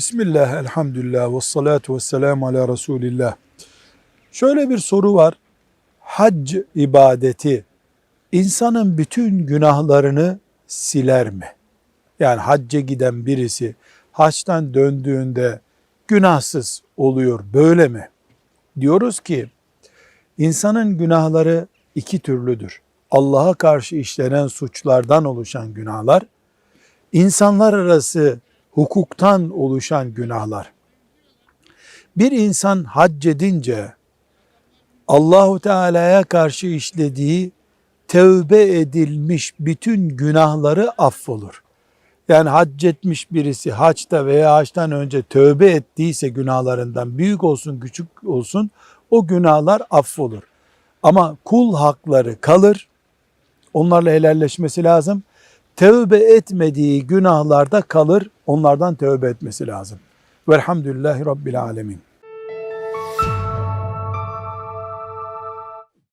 Bismillah, elhamdülillah, ve salatu ve selamu ala Resulillah. Şöyle bir soru var. Hac ibadeti insanın bütün günahlarını siler mi? Yani hacca giden birisi haçtan döndüğünde günahsız oluyor böyle mi? Diyoruz ki insanın günahları iki türlüdür. Allah'a karşı işlenen suçlardan oluşan günahlar, insanlar arası hukuktan oluşan günahlar. Bir insan hac edince Allahu Teala'ya karşı işlediği tevbe edilmiş bütün günahları affolur. Yani hac etmiş birisi haçta veya haçtan önce tövbe ettiyse günahlarından büyük olsun küçük olsun o günahlar affolur. Ama kul hakları kalır. Onlarla helalleşmesi lazım. Tövbe etmediği günahlarda kalır. Onlardan tövbe etmesi lazım. Velhamdülillahi Rabbil Alemin.